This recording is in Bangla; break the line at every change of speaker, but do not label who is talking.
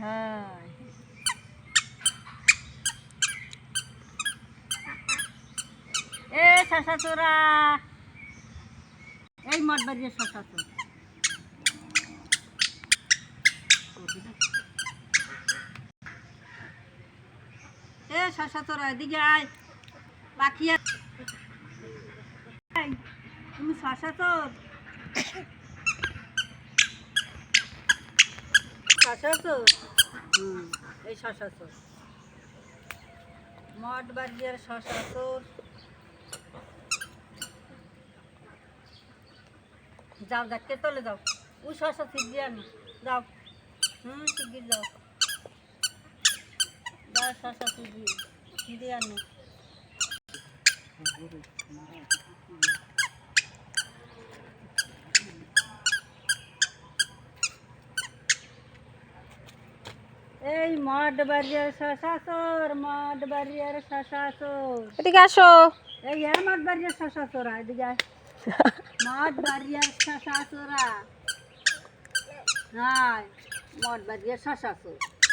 হ্যাঁ। এ শশা তোরা এই মঠ বাড়িয়ে শশা তোর এ শশা তোরা এদিকে আয়। পাখি। তুমি শশা তোর এই মঠ যাও, দেখতে চলে যাও। ও শশা শিগগির আনো। যাও। হুম শিগগির যাও। যাও, শশা শিগগির শিগগির আনো। এই মঠ বাড়িয়ার শশা তোর মঠ বাড়িয়ার শশা তোর
এদিকে আসো
এই এর মঠ বাড়িয়ার শশা তোরা এদিকে আয়। মঠ বাড়িয়ার শশা তোরা হ্যাঁ মঠ বাড়িয়ার শশা তোর